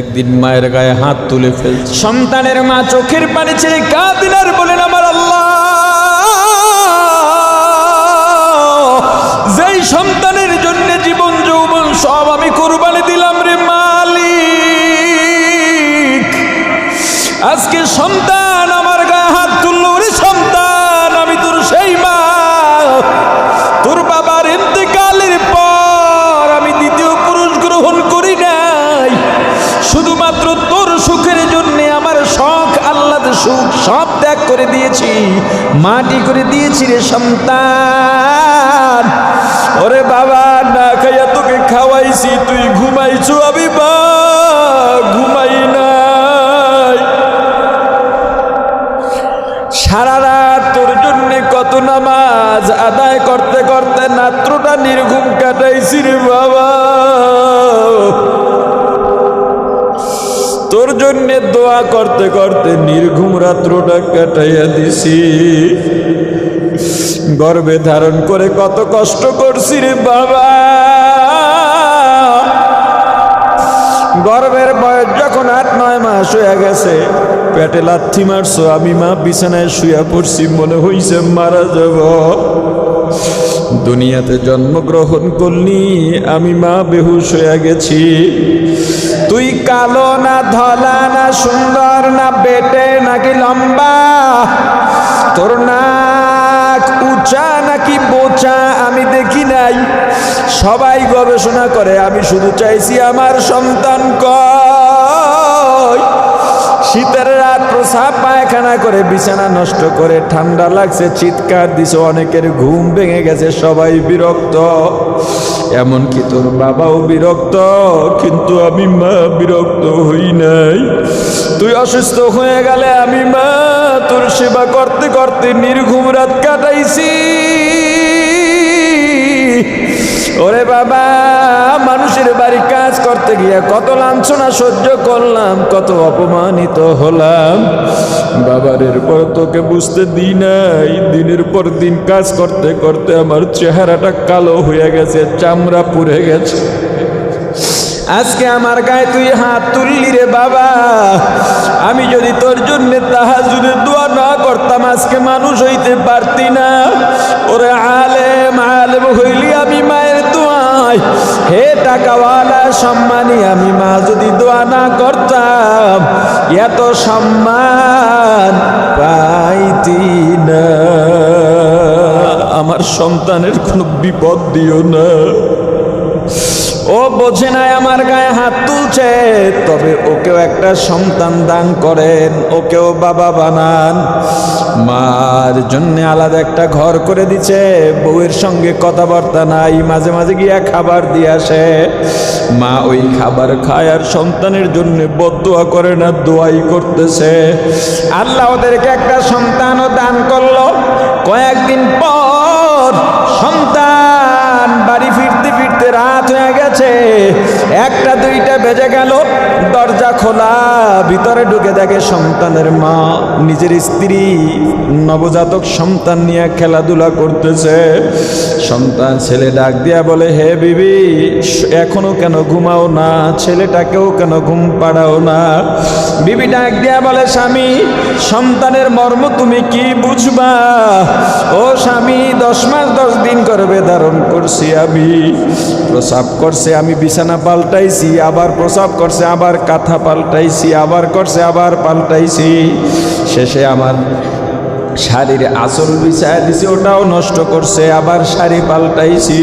একদিন মায়ের গায়ে হাত তুলে ফেলছে। সন্তানের মা চোখের পানি ছেড়ে কাঁদিন আর বলেন, আমার আল্লাহ, যেই সন্তানের জন্য জীবন, যৌবন সব আমি কোরবানি দিলাম রে মালিক। আজকে সন্তান করে দিয়েছি, মাটি করে দিয়েছি রে সন্তান। ওরে বাবা, না খাইয়া তোকে খাওয়াইছি, তুই ঘুমাইছো আমি ঘুমাই নাই। সারা রাত তোর জন্য কত নামাজ আদায় করতে করতে নাত্রটা নির্ঘুম কাটাইছি রে বাবা। জন্য দোয়া করতে করতে নির্ঘুম রাত্রটা কাটাইয়া দিছি। গর্বে ধারণ করে কত কষ্ট করছি রে বাবা। গর্বের বয়স যখন আট, নয় মাস হয়ে গেছে, পেটে লাথি মারছো, আমি মা বিছানায় শুয়ে পড়ছি, মনে হইছে মারা যাব। দুনিয়াতে জন্মগ্রহণ করলি, আমি মা বেহুশ হয়ে গেছি। তুই কালো না ধলা না সুন্দর না বেটে নাকি লম্বা? তোর নাক উঁচা নাকি বোচা আমি দেখি নাই। সবাই গবেষণা করে, আমি শুধু চাইছি আমার সন্তান কয় শীতের রাত, প্রসাব পায়খানা করে, বিছানা নষ্ট করে, ঠান্ডা লাগছে, চিৎকার দিছে, অনেকের ঘুম ভেঙে গেছে, সবাই বিরক্ত। এমনকি তোর বাবাও বিরক্ত, কিন্তু আমি মা বিরক্ত হই নাই। তুই অসুস্থ হয়ে গেলে আমি মা, তোর সেবা করতে করতে নির্ঘুম রাত কাটাইছি। ওরে বাবা, মানুষের বাড়ি কাজ করতে গিয়ে কত লাঞ্ছনা সহ্য করলাম, কত অপমানিত হলাম। বাবার এরপর তোকে বুঝতে দিই নাই, দিনের পর দিন কাজ করতে করতে আমার চেহারাটা কালো হয়ে গেছে, চামড়া পুড়ে গেছে। আজকে আমার গায়ে তুই হাত তুললি রে বাবা। আমি যদি তোর জন্য তাহাজুদের দোয়া না করতাম, আজকে মানুষ হইতে পারতি না। ওরে আলেম আলেম হইলি আমি মায়ের দোয়াই হে টাকাওয়ালা সম্মানী, আমি মা যদি দোয়া না করতাম, এত সম্মান পাইতি না। আমার সন্তানের কোনো বিপদ দিও না। ও বোঝে নাই আমার গায়ে হাত তুলছে, তবে ওকেও একটা সন্তান দান করেন, ওকেও বাবা বানান। মার জন্য আলাদা একটা ঘর করে দিছে। বউয়ের সঙ্গে কথাবার্তা নাই, মাঝে মাঝে গিয়া খাবার দিয়ে আসে। মা ওই খাবার খায় আর সন্তানের জন্য বদুয়া করে না, দোয়াই করতেছে। আল্লাহ ওদেরকে একটা সন্তানও দান করল। কয়েকদিন পর সন্তান বাড়ি ফিরতে ফিরতে রাত হয়ে গেছে। একটা দুইটা বেজে গেল, দরজা খোলা, ভিতরে ঢুকে দেখে সন্তানের মা, নিজের স্ত্রী, নবজাতক সন্তান নিয়ে খেলাধুলা করতেছে। সন্তান ছেলে ডাক দিয়া বলে, হে বিবি, এখনও কেন ঘুমাও না? ছেলেটাকেও কেন ঘুম পাড়াও না? বিবি ডাক দিয়া বলে, স্বামী, সন্তানের মর্ম তুমি কি বুঝবা? ও স্বামী, দশ মাস দশ দিন করবে ধারণ করছি আমি। প্রসাব করছে, আমি বিছানা পাল্টাইছি, আবার প্রসাব করছে, আবার কাঁথা পাল্টাইছি, আবার করছে, আবার পাল্টাইছি। শেষে আমার শাড়ির আসল বিছায় দিছি, ওটাও নষ্ট করছে, আবার শাড়ি পাল্টাইছি।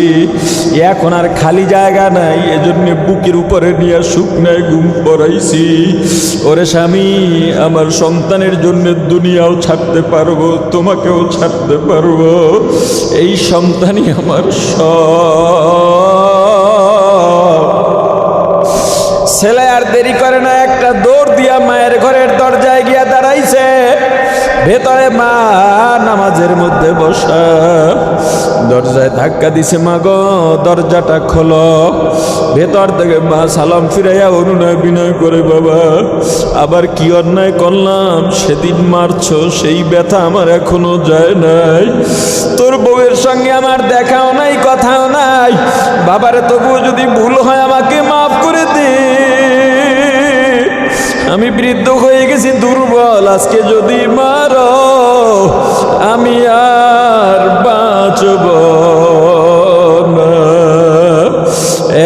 এখন আর খালি জায়গা নাই, এজন্য বুকের উপরে নিয়ে শুকনায় ঘুম পড়াইছি। ওরে স্বামী, আমার সন্তানের জন্য দুনিয়াও ছাড়তে পারব, তোমাকেও ছাড়তে পারব। এই সন্তানই আমার সব। ছেলে আর দেরি করে না, একটা দৌড় দিয়া মায়ের ঘরের দরজায় গিয়া দাঁড়াইছে। ভেতরে মা নামাজের মধ্যে বসা। দরজায় ধাক্কা দিছে, মা গো, দরজাটা খোলো। ভেতর থেকে মা সালাম ফিরাইয়া অনুনয় বিনয় করে, বাবা, আবার কি অন্যায় করলাম? সেদিন মারছ, সেই ব্যথা আমার এখনও যায় নাই। তোর বউয়ের সঙ্গে আমার দেখাও নাই, কথাও নাই। বাবারে, তবুও যদি ভুল হয় আমাকে মাফ করে দে। আমি বৃদ্ধ হয়ে গেছি দুর্বল, আজকে যদি মারো, আমি আর বাঁচব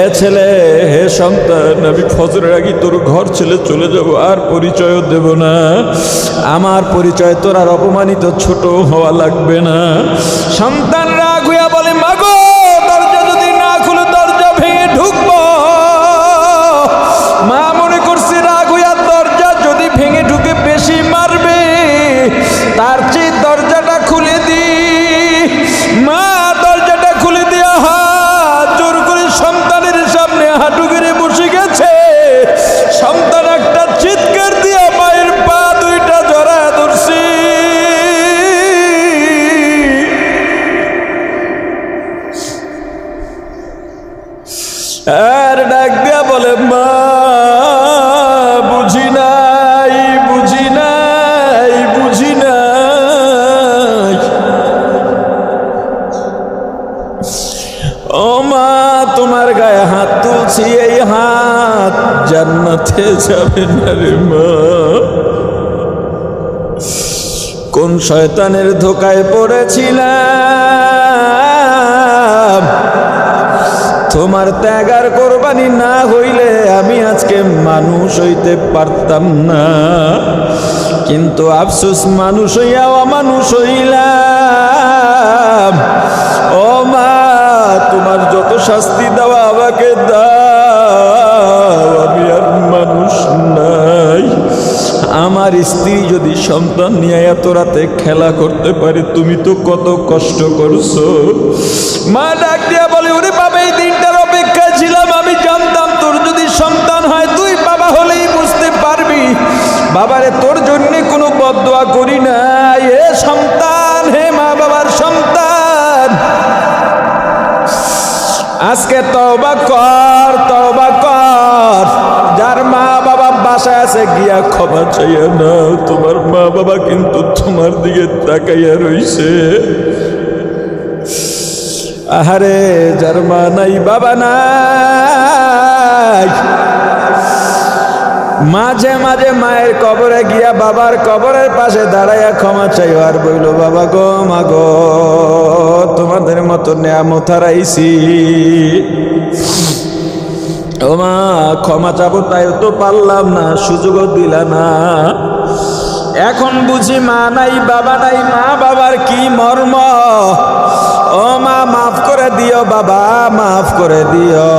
এ ছেলে, হে সন্তান, আমি ফজরের আগে তোর ঘর ছেলে চলে যাব, আর পরিচয়ও দেব না। আমার পরিচয় তোর আর অপমানিত ছোট হওয়া লাগবে না। সন্তান যাবে না রে মা কোন শয়তানের ধোকায় পড়েছিলাম? তোমার ত্যাগার কোরবানি না হইলে আমি আজকে মানুষ হইতে পারতাম না। কিন্তু আফসোস, মানুষ হইয়া অমানুষ হইলাম। ও মা, তোমার যত শাস্তি দেওয়া আমাকে দাও। আমার স্ত্রী যদি সন্তান নিয়ে এত রাতে খেলা করতে পারে, তুমি তো কত কষ্ট করছ। মা ডাক দিয়া বলে, ওরে বাবা, এই দিনটার অপেক্ষায় ছিলাম, আমি জানতাম তোর যদি সন্তান হয়, তুই বাবা হলেই বুঝতে পারবি। বাবারে, তোর জন্য কোনো বদোয়া করি না এ সন্তান, হে মা বাবার সন্তান। আজকে তওবা কর তওবা কর। যার মা বাসায় আছে, গিয়া ক্ষমা চাইয়া না তোমার মা বাবা কিন্তু তোমার দিকে তাকাইয়া রইছে। আহারে, যার মা নাই, বাবা নাই। মাঝে মাঝে মায়ের কবরে গিয়া বাবার কবরের পাশে দাঁড়াইয়া ক্ষমা চাই আর বইল, বাবা গো, মা গো, তোমাদের মতো নেয়া নেয়ামত হারাইছি। ও মা ক্ষমা চাবো, তাই তো পারলাম না, সুযোগও দিলা না। এখন বুঝি মা নাই, বাবা নাই, মা বাবার কি মর্ম? ও মা মাফ করে দিও বাবা, মাফ করে দিও।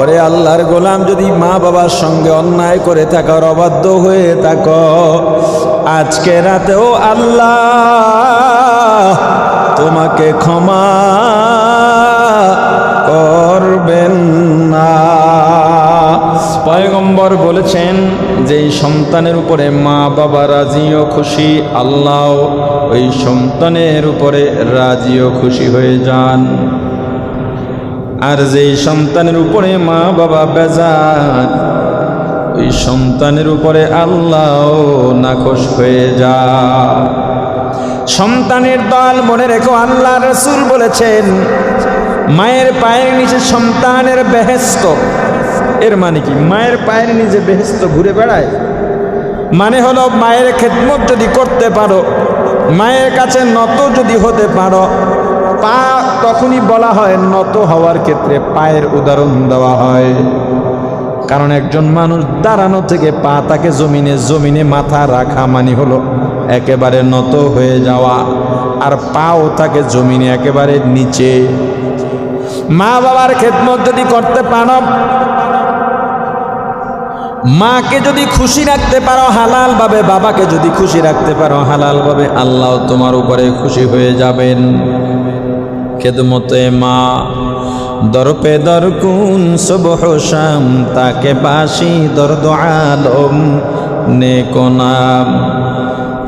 ওরে আল্লাহর গোলাম, যদি মা বাবার সঙ্গে অন্যায় করে থাকার অবাধ্য হয়ে থাকো, আজকে রাতেও আল্লাহ তোমাকে ক্ষমা না। পয়গম্বর বলেছেন যে এই সন্তানের উপরে মা বাবা রাজিও খুশি, আল্লাহ ওই সন্তানের উপরে রাজিও খুশি হয়ে যান। আর যেই সন্তানের উপরে মা বাবা বেজান ওই সন্তানের উপরে আল্লাহ নাখোশ হয়ে যা সন্তানের দল মনে রেখো, আল্লাহ রসুল বলেছেন মায়ের পায়ের নিচে সন্তানের বেহেস্ত এর মানে কি? মায়ের পায়ের নিচে বেহেস্ত ঘুরে বেড়ায়? মানে হলো মায়ের খেদমত যদি করতে পারো, মায়ের কাছে নত যদি হতে পারো, পা তখনই বলা হয় নত হওয়ার ক্ষেত্রে পায়ের উদাহরণ দেওয়া হয়। কারণ একজন মানুষ দাঁড়ানো থেকে পা তাকে জমিনে জমিনে মাথা রাখা মানে হলো একেবারে নত হয়ে যাওয়া। আর পাও তাকে জমিনে একেবারে নিচে মা বাবার খেদমত যদি করতে পারো, মাকে যদি খুশি রাখতে পারো হালাল ভাবে, বাবাকে যদি খুশি রাখতে পারো হালাল ভাবে, আল্লাহ তোমার উপরে খুশি হয়ে যাবেন। খেদমতে মা দরপে দর কুন সুবহ শাম, তাকে বাসি দর্দ আলম নেকোনাম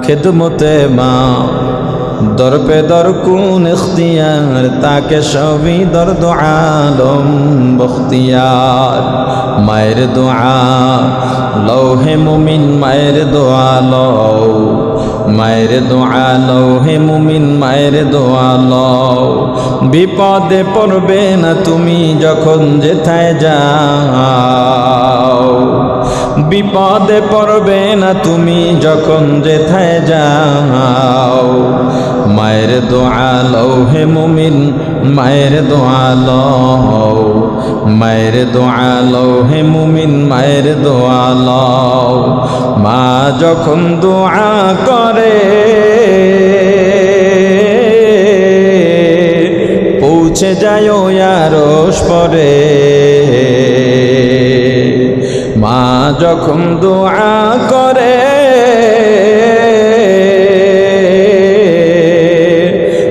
খেদমতে মা দরপে দর কুন ইখতিয়ার, তাকে সবই দর্দ আলম বখতিয়ার। মায়ের দোয়া, লৌহে মুমিন মায়ের দোয়া লও। মায়ের দোয়া লও হে মুমিন মায়ের দোয়া লও। বিপদে পড়বে না তুমি যখন যেথায় যাও। বিপদে পড়বে না তুমি যখন যেথায় যাও। মায়ের দোয়া লও হে মুমিন, মায়ের দোয়া লও। মায়ের দোয়া লও হে মুমিন, মায়ের দোয়া লও। মা যখন দোয়া করে, পৌঁছে যায় আরস পরে। যখন দোয়া করে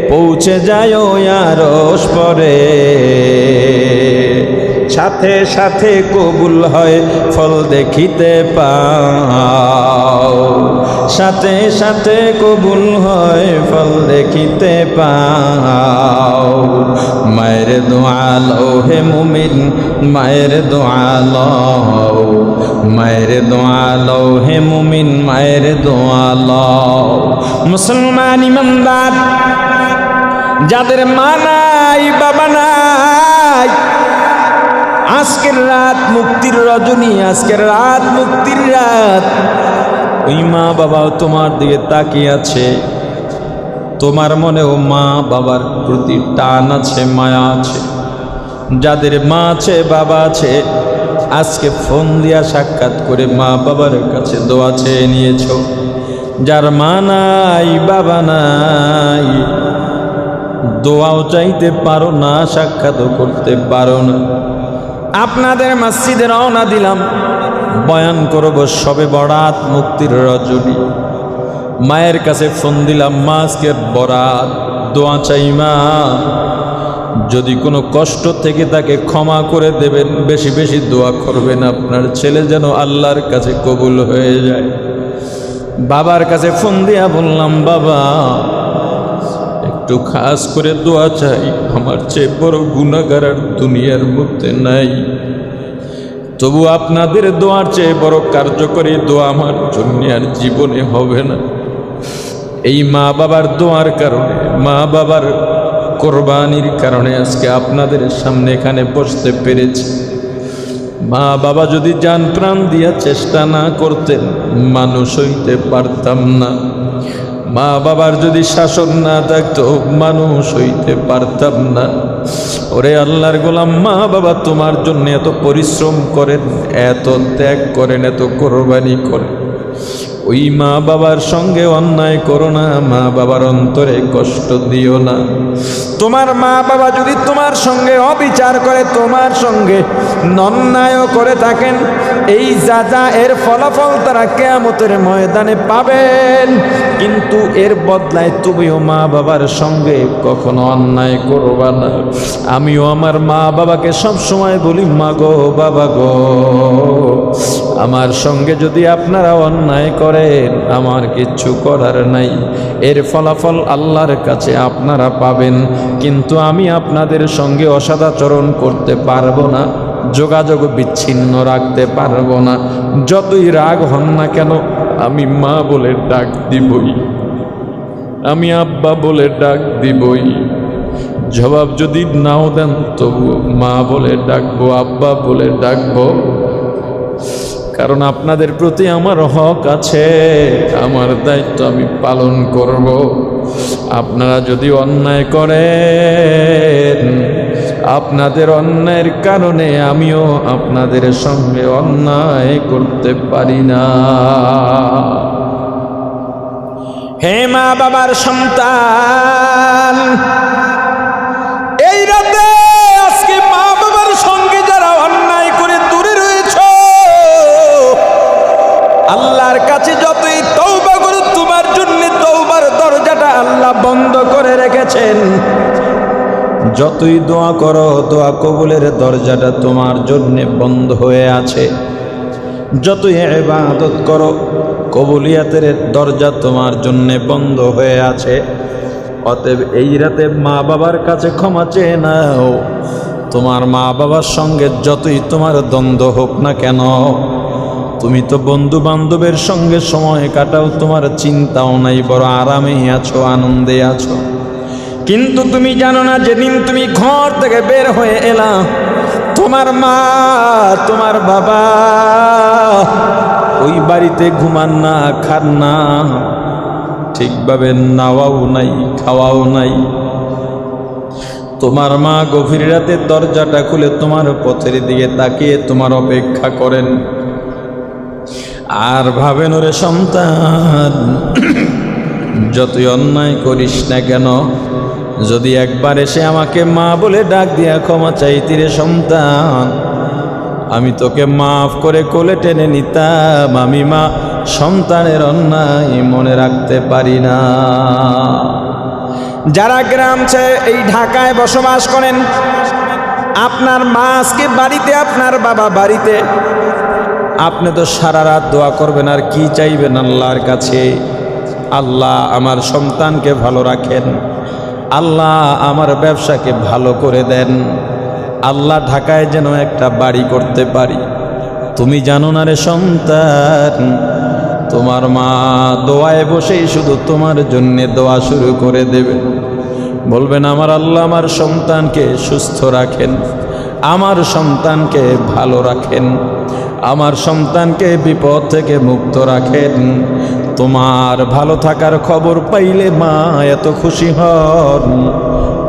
পৌঁছে যায় আরস পরে। সাথে সাথে কবুল হয়, ফল দেখিতে পাও। সাথে সাথে কবুল হয়, ফল দেখিতে পাও। মায়ের দোয়াল হে মুমিন, মায়ের দোয়াল মায়ের দোয়াল হে মুমিন, মায়ের দোয়াল মুসলমান ইমানদার, যাদের মা নাই, বাবা নাই আজকের রাত মুক্তির রজনী, আজকের রাত মুক্তির রাত। ওই মা বাবাও তোমার দিকে তাকিয়ে আছে। তোমার মনেও মা বাবার প্রতি টান আছে, মায়া আছে। যাদের মা আছে, বাবা আছে, আজকে ফোন দিয়া সাক্ষাৎ করে মা বাবার কাছে দোয়া চেয়ে নিয়েছ। যার মা নাই, বাবা নাই, দোয়াও চাইতে পারো না, সাক্ষাৎও করতে পারো না। আপনাদের মসজিদে রওনা দিলাম। বয়ান করব সবে বরাত মুক্তির রজনী। মায়ের কাছে ফোন দিলাম, মা, আজকের বরাত। দোয়া চাই মা। যদি কোনো কষ্ট থেকে তাকে ক্ষমা করে দেবেন, বেশি বেশি দোয়া করবেন। আপনার ছেলে যেন আল্লাহর কাছে কবুল হয়ে যায়। বাবার কাছে ফোন দিয়া বললাম, বাবা একটু খাস করে দোয়া চাই। আমার চেয়ে বড় গুণাগার আর দুনিয়ার মধ্যে নাই। তবু আপনাদের দোয়ার চেয়ে বড় কার্যকরী দোয়া আমার জন্য আর জীবনে হবে না। এই মা বাবার দোয়ার কারণে, মা বাবার কোরবানির কারণে আজকে আপনাদের সামনে এখানে বসতে পেরেছি। মা বাবা যদি যান প্রাণ দিয়া চেষ্টা না করতেন, মানুষ হইতে পারতাম না। মা বাবার যদি শাসন না থাকতো মানুষ হইতে পারতাম না। ওরে আল্লাহর গোলাম, মা বাবা তোমার জন্য এত পরিশ্রম করেন, এত ত্যাগ করেন, এত কোরবানি করেন। ওই মা বাবার সঙ্গে অন্যায় করো না, মা বাবার অন্তরে কষ্ট দিও না। তোমার মা বাবা যদি তোমার সঙ্গে অবিচার করে, তোমার সঙ্গে নন্যায় করে থাকেন, এই যা যা এর ফলাফল তারা কেয়ামতের ময়দানে পাবেন। কিন্তু এর বদলায় তুমিও মা বাবার সঙ্গে কখনো অন্যায় করবা না। আমিও আমার মা বাবাকে সব সময় বলি, মা গো, বাবা গো, আমার সঙ্গে যদি আপনারা অন্যায় করেন, আমার কিচ্ছু করার নাই। এর ফলাফল আল্লাহর কাছে আপনারা পাবেন, কিন্তু আমি আপনাদের সঙ্গে অসদাচরণ করতে পারব না, যোগাযোগ বিচ্ছিন্ন রাখতে পারব না। যতই রাগ হন না কেন, আমি মা বলে ডাক দিবই। আমি আব্বা বলে ডাক দিবই। জবাব যদি নাও দেন তবু মা বলে ডাকবো, আব্বা বলে ডাকবো। কারণ আপনাদের প্রতি আমার হক আছে, আমার দায়িত্ব আমি পালন করব। আপনারা যদি অন্যায় করেন, আপনাদের অন্যায়ের কারণে আমিও আপনাদের সঙ্গে অন্যায় করতে পারি না। হে মা বাবার সন্তান কাছে যতই তৌবা করো তোমার জন্য তৌবার দরজাটা আল্লাহ বন্ধ করে রেখেছেন। যতই দোয়া করো, দোয়া কবুলের দরজাটা তোমার জন্য বন্ধ হয়ে আছে। যতই ইবাদত করো, কবুলিয়াতের দরজা তোমার জন্য বন্ধ হয়ে আছে। অতএব এই রাতে মা বাবার কাছে ক্ষমা চেয়ে নাও। তোমার মা বাবার সঙ্গে যতই তোমার দ্বন্দ্ব হোক না কেন তুমি তো বন্ধু বান্ধবের সঙ্গে সময় কাটাও, তোমার চিন্তাও নাই, বড় আরামেই আছো, আনন্দে আছো। কিন্তু তুমি জানো না, যেদিন তুমি ঘর থেকে বের হয়ে এলা, তোমার মা, তোমার বাবা, ওই বাড়িতে ঘুমান না, খান না। ঠিকভাবে নাওয়াও নাই, খাওয়াও নাই। তোমার মা গভীর রাতে দরজাটা খুলে তোমার পথের দিকে তাকিয়ে তোমার অপেক্ষা করেন। আর ভাবেন ওরে সন্তান। যতই অন্যায় করিস না কেন, যদি একবার এসে আমাকে মা বলে ডাক দিয়া ক্ষমা চাইতি রে সন্তান, আমি তোকে মাফ করে কোলে টেনে নিতাম, আমি মা সন্তানের অন্যায় মনে রাখতে পারি না। যারা গ্রাম ছেড়ে এই ঢাকায় বসবাস করেন, আপনার মা আজকে বাড়িতে, আপনার বাবা বাড়িতে আপনি তো সারা রাত দোয়া করবেন, আর কি চাইবেন আল্লাহর কাছে? আল্লাহ আমার সন্তানকে ভালো রাখেন। আল্লাহ আমার ব্যবসাকে ভালো করে দেন। আল্লাহ ঢাকায় যেন একটা বাড়ি করতে পারি। তুমি জানো না রে সন্তান, তোমার মা দোয়ায় বসেই শুধু তোমার জন্যে দোয়া শুরু করে দেবে। বলবেন, আমার আল্লাহ আমার সন্তানকে সুস্থ রাখেন। আমার সন্তানকে ভালো রাখেন, আমার সন্তানকে বিপদ থেকে মুক্ত রাখেন। তোমার ভালো থাকার খবর পাইলে মা এত খুশি হন,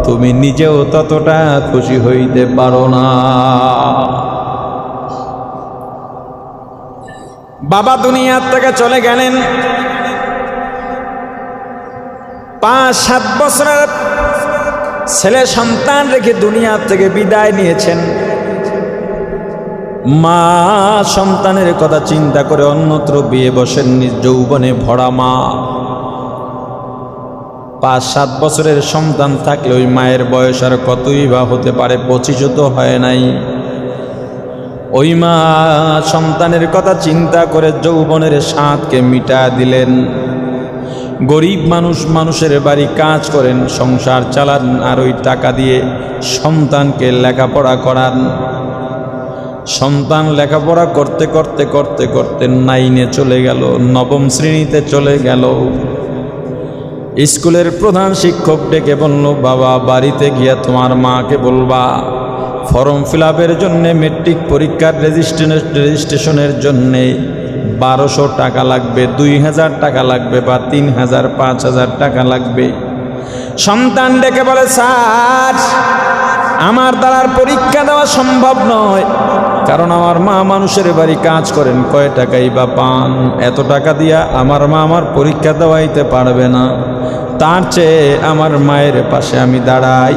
তুমি নিজেও ততটা খুশি হইতে পারো না। বাবা দুনিয়ার থেকে চলে গেলেন। পাঁচ সাত বছরের ছেলে সন্তান রেখে দুনিয়ার থেকে বিদায় নিয়েছেন। মা সন্তানের কথা চিন্তা করে অন্যত্র বিয়ে বসেন নিজ যৌবনে ভরা মা। পাঁচ, সাত বছরের সন্তান থাকলে ওই মায়ের বয়স আর কতই বা হতে পারে, পঁচিশও তো হয় নাই। ওই মা সন্তানের কথা চিন্তা করে যৌবনের সাঁতকে মিটা দিলেন। গরিব মানুষ মানুষের বাড়ি কাজ করেন, সংসার চালান আর ওই টাকা দিয়ে সন্তানকে লেখাপড়া করান। সন্তান লেখাপড়া করতে করতে করতে করতে নাইনে চলে গেল, নবম শ্রেণীতে চলে গেল। স্কুলের প্রধান শিক্ষক ডেকে বলল, বাবা, বাড়িতে গিয়া তোমার মাকে বলবা, ফর্ম ফিল আপের জন্যে মেট্রিক পরীক্ষার রেজিস্ট্রেশন রেজিস্ট্রেশনের জন্যে বারোশো টাকা লাগবে, দুই হাজার টাকা লাগবে বা তিন হাজার, পাঁচ হাজার টাকা লাগবে। সন্তান ডেকে বলে, স্যার, আমার দ্বারা আর পরীক্ষা দেওয়া সম্ভব নয়। কারণ আমার মা মানুষের বাড়ি কাজ করেন, কয় টাকাই বা পান? এত টাকা দিয়া আমার মা আমার পরীক্ষা দেওয়াইতে পারবে না। তার চেয়ে আমার মায়ের পাশে আমি দাঁড়াই।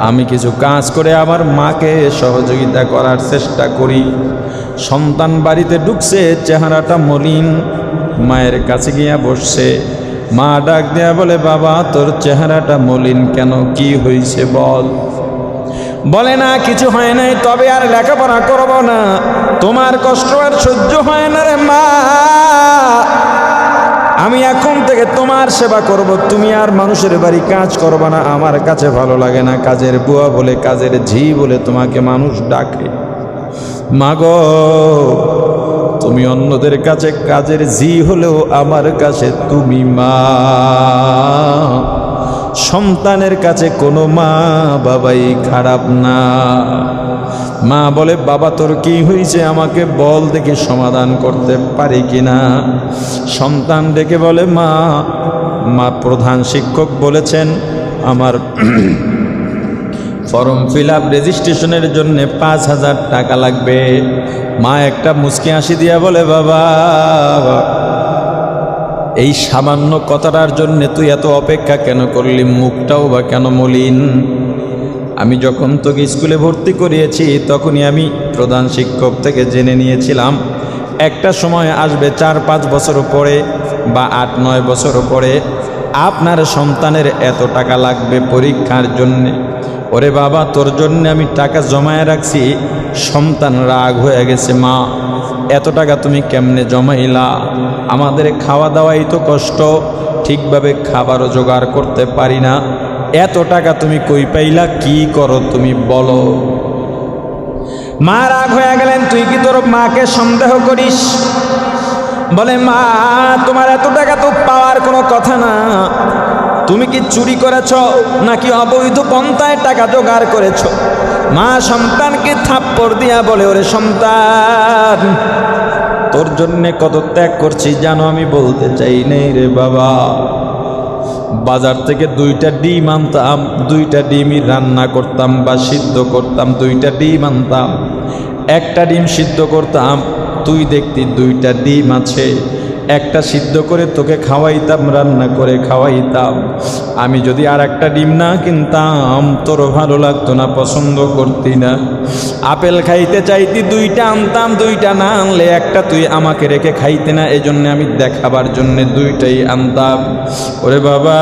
আমি কিছু কাজ করে আমার মাকে সহযোগিতা করার চেষ্টা করি। সন্তান বাড়িতে ঢুকছে, চেহারাটা মলিন। মায়ের কাছে গিয়া বসছে। মা ডাক দেয়া বলে, বাবা, তোর চেহারাটা মলিন কেন? কি হয়েছে বল? বলে, না, কিছু হয় নাই, তবে আর লেখাপড়া করব না। তোমার কষ্ট আর সহ্য হয় না রে মা। আমি এখন থেকে তোমার সেবা করব, তুমি আর মানুষের বাড়ি কাজ করবে না। আমার কাছে ভালো লাগে না কাজের বুয়া বলে, কাজের ঝি বলে তোমাকে মানুষ ডাকে। মাগ, তুমি অন্যদের কাছে কাজের ঝি হলেও আমার কাছে তুমি মা। সন্তানের কাছে কোনো মা বাবাই খারাপ না। মা বলে, বাবা, তোর কি হয়েছে? আমাকে বল দেখে সমাধান করতে পারি কিনা? সন্তান ডেকে বলে, মা মা প্রধান শিক্ষক বলেছেন, আমার ফর্ম ফিল আপ রেজিস্ট্রেশনের জন্যে পাঁচ হাজার টাকা লাগবে। মা একটা মুসকি হাসি দিয়া বলে, বাবা, এই সামান্য কথাটার জন্যে তুই এত অপেক্ষা কেন করলি? মুখটাও বা কেন মলিন? আমি যখন তোকে স্কুলে ভর্তি করিয়েছি, তখনই আমি প্রধান শিক্ষক থেকে জেনে নিয়েছিলাম, একটা সময় আসবে চার পাঁচ বছর পরে বা আট নয় বছর পরে আপনার সন্তানের এত টাকা লাগবে পরীক্ষার জন্যে। ওরে বাবা, তোর জন্য আমি টাকা জমায়ে রাখছি। সন্তান রাগ হয়ে গেছে, মা। এত টাকা তুমি কেমনে জমাইলা? আমাদের খাওয়া দাওয়াই তো কষ্ট, ঠিকভাবে খাবারও জোগাড় করতে পারি না। এত টাকা তুমি কই পাইলা? কি করো তুমি বলো। মা রাগ হয়ে গেলেন, তুই কি তোর মাকে সন্দেহ করিস? বলে, মা, তোমার এত টাকা তো পাওয়ার কোনো কথা না। তুমি কি চুরি করেছ নাকি অবৈধ পন্থায় টাকা জোগাড় করেছ? মা সন্তানকে থাপ্পড় দিয়া বলে, ওরে সন্তান, তোর জন্যে কত ত্যাগ করছি জানো, আমি বলতে চাই নেই রে বাবা। বাজার থেকে দুইটা ডিম আনতাম, দুইটা ডিমই রান্না করতাম বা সিদ্ধ করতাম, দুইটা ডিম আনতাম। একটা ডিম সিদ্ধ করতাম তুই দেখতি দুইটা ডিম আছে। একটা সিদ্ধ করে তোকে খাওয়াইতাম, রান্না করে খাওয়াইতাম। আমি যদি আর একটা ডিম না কিনতাম তোর ভালো লাগতো না, পছন্দ করতি না। আপেল খাইতে চাইতি, দুইটা আনতাম, দুইটা না আনলে একটা তুই আমাকে রেখে খাইতে না। এই জন্যে আমি দেখাবার জন্যে দুইটাই আনতাম। ওরে বাবা,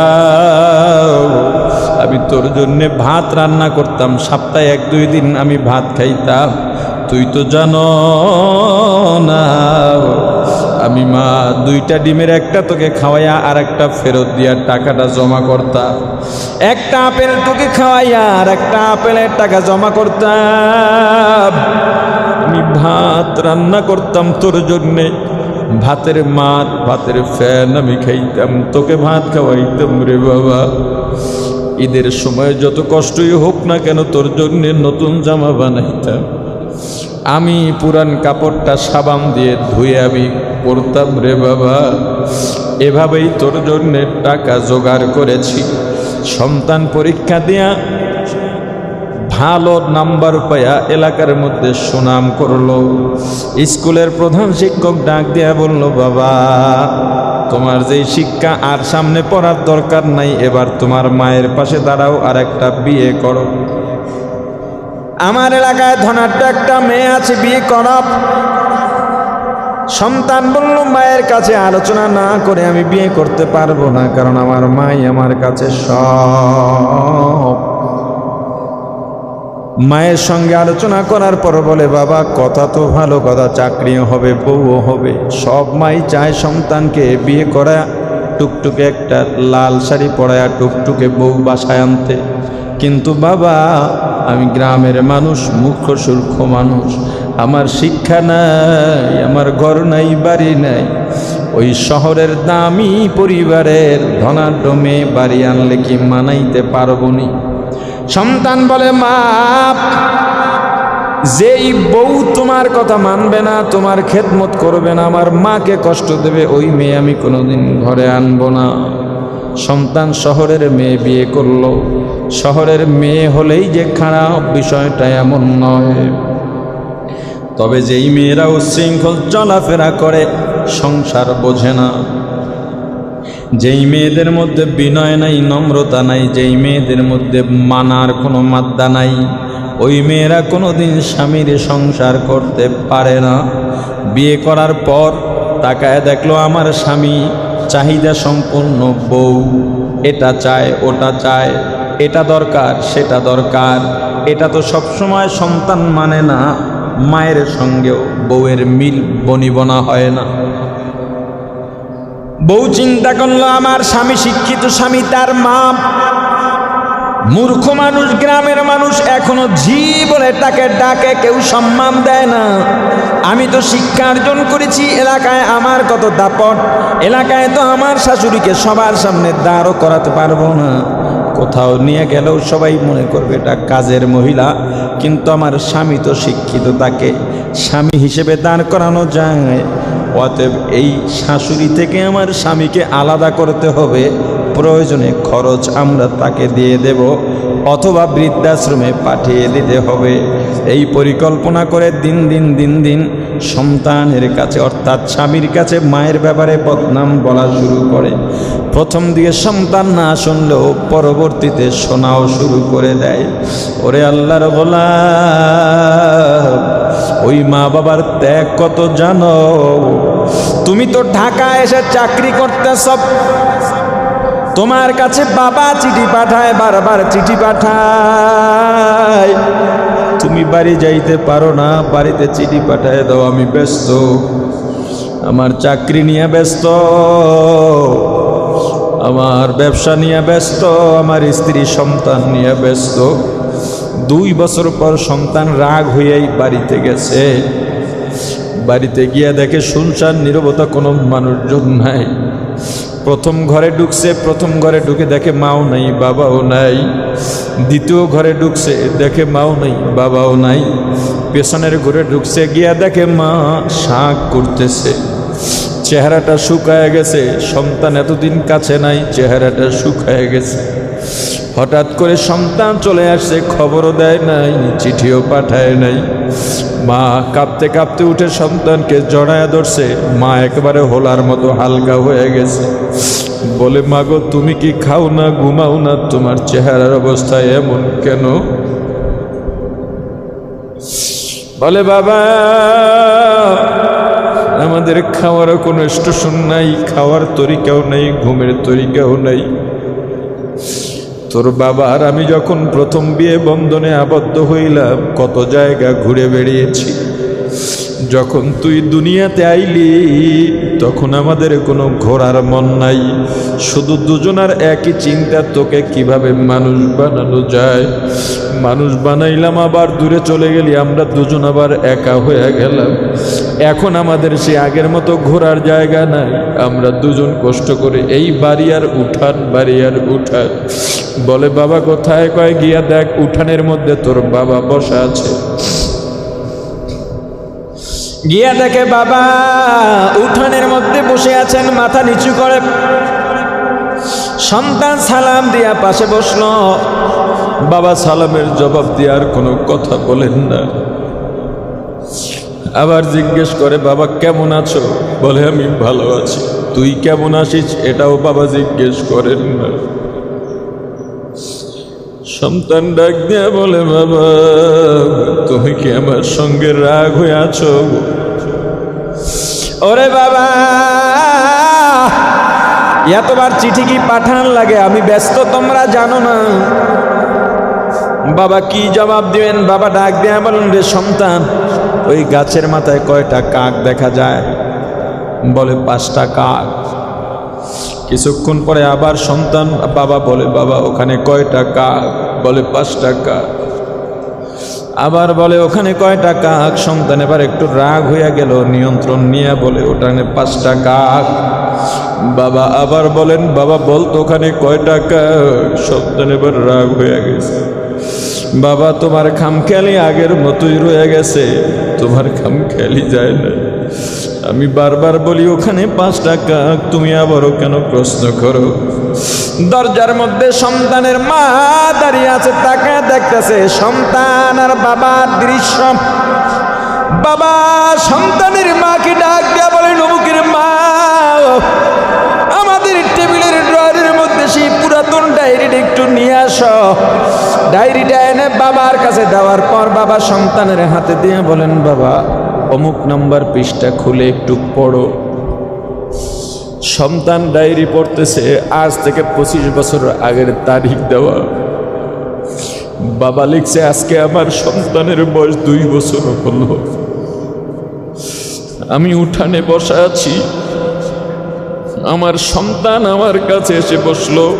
আমি তোর জন্যে ভাত রান্না করতাম। সপ্তাহে এক, দুই দিন আমি ভাত খাইতাম। তুই তো জানো না। আমি মা, দুইটা ডিমের একটা তোকে খাওয়াইয়া আর একটা ফেরত দিয়ার টাকাটা জমা করতাম একটা আপেল তোকে খাওয়াইয়া আর একটা আপেলের টাকা জমা করতাম আমি ভাত রান্না করতাম তোর জন্যে। ভাতের মাত ভাতের ফ্যান আমি খাইতাম, তোকে ভাত খাওয়াইতাম রে বাবা। ঈদের সময় যত কষ্টই হোক না কেন তোর জন্যে নতুন জামা বানাইতাম। আমি পুরান কাপড়টা সাবান দিয়ে ধুয়ে আমি পরতাম রে বাবা। এভাবেই তোর জন্যে টাকা জোগাড় করেছি। সন্তান পরীক্ষা দিয়া ভালো নাম্বার পাইয়া এলাকার মধ্যে সুনাম করল। স্কুলের প্রধান শিক্ষক ডাক দিয়া বলল, বাবা, তোমার যেই শিক্ষা আর সামনে পড়ার দরকার নাই, এবার তোমার মায়ের পাশে দাঁড়াও আর একটা বিয়ে করো। আমার এলাকায় ধনাঢ্য একটা মেয়ে আছে, বিয়ে করাব সন্তান বলল, মায়ের কাছে আলোচনা না করে আমি বিয়ে করতে পারব না, কারণ আমার মাই আমার কাছে সব। মায়ের সঙ্গে আলোচনা করার পর বলে, বাবা, কথা তো ভালো, কথা চাকরিও হবে, বউও হবে, সব মাই চায় সন্তানকে বিয়ে করা, টুকটুকে একটা লাল শাড়ি পরায়া টুকটুকে বউ বাসায় আনতে। কিন্তু বাবা, আমি গ্রামের মানুষ মুখ্য সূক্ষ্ম মানুষ আমার শিক্ষা নাই, আমার ঘর নাই, বাড়ি নাই। ওই শহরের দামি পরিবারের ধনাঢ্য মেয়ে বাড়ি আনলে কি মানাইতে পারব নি? সন্তান বলে, মা, যেই বউ তোমার কথা মানবে না, তোমার খেদমত করবে না, আমার মাকে কষ্ট দেবে, ওই মেয়ে আমি কোনোদিন ঘরে আনব না। সন্তান শহরের মেয়ে বিয়ে করল। শহরের মেয়ে হলেই যে খারাপ, বিষয়টা এমন নয়। তবে যেই মেয়েরা উচ্ছৃঙ্খল চলাফেরা করে, সংসার বোঝে না। যেই মেয়েদের মধ্যে বিনয় নাই, নম্রতা নাই, যেই মেয়েদের মধ্যে মানার কোনো মাদ্দা নাই, ওই মেয়েরা কোনোদিন স্বামীর সংসার করতে পারে না। বিয়ে করার পর তাকায় দেখল আমার স্বামী চাহিদা সম্পূর্ণ বউ। এটা চায়, ওটা চায়, এটা দরকার, সেটা দরকার। এটা তো সবসময় সন্তান মানে না। মায়ের সঙ্গেও বউয়ের মিল বনিবনা হয় না। বউ চিন্তা করল, আমার স্বামী শিক্ষিত স্বামী, তার মা মূর্খ মানুষ, গ্রামের মানুষ, এখনও ঝি বলে তাকে ডাকে, কেউ সম্মান দেয় না। আমি তো শিক্ষা অর্জন করেছি, এলাকায় আমার কত দাপট, এলাকায় তো আমার শাশুড়িকে সবার সামনে দাঁড়ও করাতে পারব না। কোথাও নিয়ে গেলেও সবাই মনে করবে এটা কাজের মহিলা কিন্তু আমার স্বামী তো শিক্ষিত, তাকে স্বামী হিসেবে দাঁড় করানো যায়। অতএব এই শাশুড়ি থেকে আমার স্বামীকে আলাদা করতে হবে। প্রয়োজনে খরচ আমরা তাকে দিয়ে দেব, অথবা বৃদ্ধাশ্রমে পাঠিয়ে দিতে হবে। এই পরিকল্পনা করে দিন দিন দিন দিন সন্তানের কাছে, অর্থাৎ স্বামীর কাছে মায়ের ব্যাপারে বদনাম বলা শুরু করে। প্রথম দিকে সন্তান না শুনলেও পরবর্তীতে শোনাও শুরু করে দেয়। ওরে আল্লাহর বলা ওই মা বাবার ত্যাগ কত জানো? তুমি তো ঢাকা এসে চাকরি করতে সব তোমার কাছে বাবা চিঠি পাঠায়, বারবার চিঠি পাঠায়। তুমি বাড়ি যাইতে পারো না, বাড়িতে চিঠি পাঠায় দাও, আমি ব্যস্ত। আমার চাকরি নিয়ে ব্যস্ত, আমার ব্যবসা নিয়ে ব্যস্ত, আমার স্ত্রী সন্তান নিয়ে ব্যস্ত। দুই বছর পর সন্তান রাগ হইয়াই বাড়িতে গেছে। বাড়িতে গিয়া দেখে শুনশান নিরবতা কোনো মানুষজন নাই। প্রথম ঘরে ঢুকছে, প্রথম ঘরে ঢুকে দেখে মাও নাই, বাবাও নাই। দ্বিতীয় ঘরে ঢুকছে, দেখে মাও নাই, বাবাও নাই। পেছনের ঘরে ঢুকছে, গিয়া দেখে মা শাক করতেছে। চেহারাটা শুকায় গেছে, সন্তান এতদিন কাছে নাই, চেহারাটা শুকায় গেছে। হঠাৎ করে সন্তান চলে আসছে, খবরও দেয় নাই, চিঠিও পাঠায় নাই। মা কাঁপতে কাঁপতে উঠে সন্তানকে জড়ায় ধরছে। মা একেবারে হোলার মতো হালকা হয়ে গেছে। বলে মাগো তুমি কি খাও না, ঘুমাও না? তোমার চেহারার অবস্থা এমন কেন? বলে, বাবা, আমাদের খাওয়ারও কোনো স্টেশন নাই, খাওয়ার তরিকাও নাই, ঘুমের তরিকাও নাই। তোর বাবার আমি যখন প্রথম বিয়ে বন্ধনে আবদ্ধ হইলাম কত জায়গা ঘুরে বেরিয়েছি যখন তুই দুনিয়াতে আইলি, তখন আমাদের কোনো ঘোরার মন নাই। শুধু দুজনার একই চিন্তা, তোকে কীভাবে মানুষ বানানো যায়? মানুষ বানাইলাম, আবার দূরে চলে গেলি, আমরা দুজন আবার একা হয়ে গেলাম। এখন আমাদের সে আগের মতো ঘোরার জায়গা নাই। আমরা দুজন কষ্ট করে এই বাড়ি আর উঠান বাড়ি আর উঠান। বলে, বাবা, কোথায়? কয়, গিয়া দেখ, উঠানের মধ্যে তোর বাবা বসা আছে। গিয়া দেখে বাবা, উঠানের মধ্যে বসে আছেন, মাথা নিচু করে। সন্তান সালাম দিয়া পাশে বসল। বাবা সালামের জবাব দেওয়ার কোনো কথা বলেন না। আবার জিজ্ঞেস করে, বাবা, কেমন আছো? বলে, আমি ভালো আছি। তুই কেমন আছিস এটাও বাবা জিজ্ঞেস করেন না। সন্তান ডাক দিয়া বলে, বাবা, তুমি কি আমার সঙ্গে রাগ হয়ে আছো? ওরে বাবা, এতবার চিঠি কি পাঠান লাগে? আমি ব্যস্ত, তোমরা জানো না। বাবা, কি জবাব দিবেন? বাবা, ডাক দেয়া বলেন রে সন্তান, ওই গাছের মাথায় কয়টা কাক দেখা যায়? বলে, পাঁচটা কাক। কিছুক্ষণ পরে আবার সন্তান বাবা বলে, বাবা, ওখানে কয়টা কাক বলে পাঁচটা কাক আবার বলে, ওখানে কয়টা কাক সন্তান এবার একটু রাগ হইয়া গেল, নিয়ন্ত্রণ নিয়ে বলে ওখানে পাঁচটা কাক বাবা আবার বলেন, বাবা বলতো ওখানে কয় টাকা? সন্তান এবার রাগ হইয়া গেছে, বাবা, তোমার খামখেয়ালি আগের মতোই রয়ে গেছে, তোমার খামখেয়ালি যায় না আমি বারবার বলি, ওখানে পাঁচটা কাক তুমি আবারও কেন প্রশ্ন করো? দরজার মধ্যে সন্তানের মা দাঁড়িয়ে আছে, তাকে দেখতেছে সন্তান আর বাবার দৃশ্য। বাবা সন্তানের মাকে ডাক দেয়া বলে, নবুকের মা, আমাদের টেবিলের ড্রয়ারের মধ্যে সেই পুরাতন ডায়েরিটা একটু নিয়ে আস। ডায়েরিটা এনে বাবার কাছে দেওয়ার পর বাবা সন্তানের হাতে দিয়ে বলেন, বাবা অমুক নাম্বার পৃষ্ঠা খুলে একটু পড়ো। সন্তান ডায়েরি পড়তেছে, আজ থেকে পঁচিশ বছর আগের তারিখ দেওয়া। বাবা লিখছে, আজকে আমার সন্তানের বয়স দুই বছর হলো। আমি উঠানে বসা আছি। আমার সন্তান আমার কাছে এসে বসল।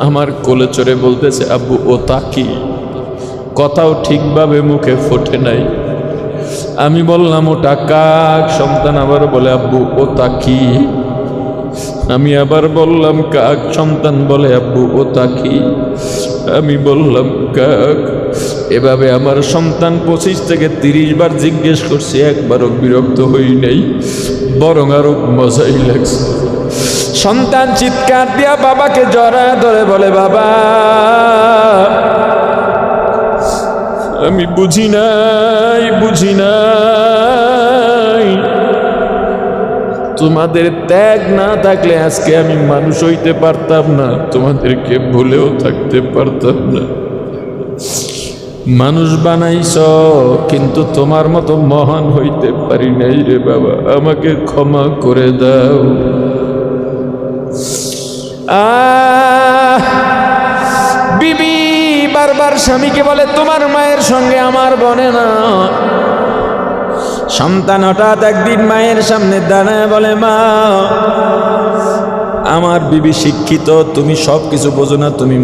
আমার কোলে চড়ে বলতেছে, আব্বু, ও তাকি। কথাও ঠিকভাবে মুখে ফোটে নাই। আমি বললাম, ওটা কাক? সন্তান আবার বলে, আব্বু, ও তাকি আমি আবার বললাম, কাক? সন্তান বলে, আব্বু, ও তাকি আমি বললাম, কাক? এভাবে আমার সন্তান পঁচিশ থেকে তিরিশ বার জিজ্ঞেস করছে, একবারও বিরক্ত হই নাই, বরং আরও মজাই লাগছে। সন্তান চিৎকার দিয়া বাবাকে জড়া ধরে বলে, বাবা আমি বুঝি নাই বুঝি নাই। তোমাদের ত্যাগ না থাকলে আজকে আমি মানুষ হইতে পারতাম না, তোমাদেরকে ভুলেও থাকতে পারতাম না। মানুষ বানাইছ, কিন্তু তোমার মতো মহান হইতে পারি নাই রে বাবা, আমাকে ক্ষমা করে দাও। আ বিবি বারবার স্বামীকে বলে, তোমার মায়ের সঙ্গে আমার বনে না। সন্তান হঠাৎ একদিন মায়ের সামনে দাঁড়ায় বলে, মা, আমার বিবি শিক্ষিত, তুমি সব কিছু বোঝো না, তুমি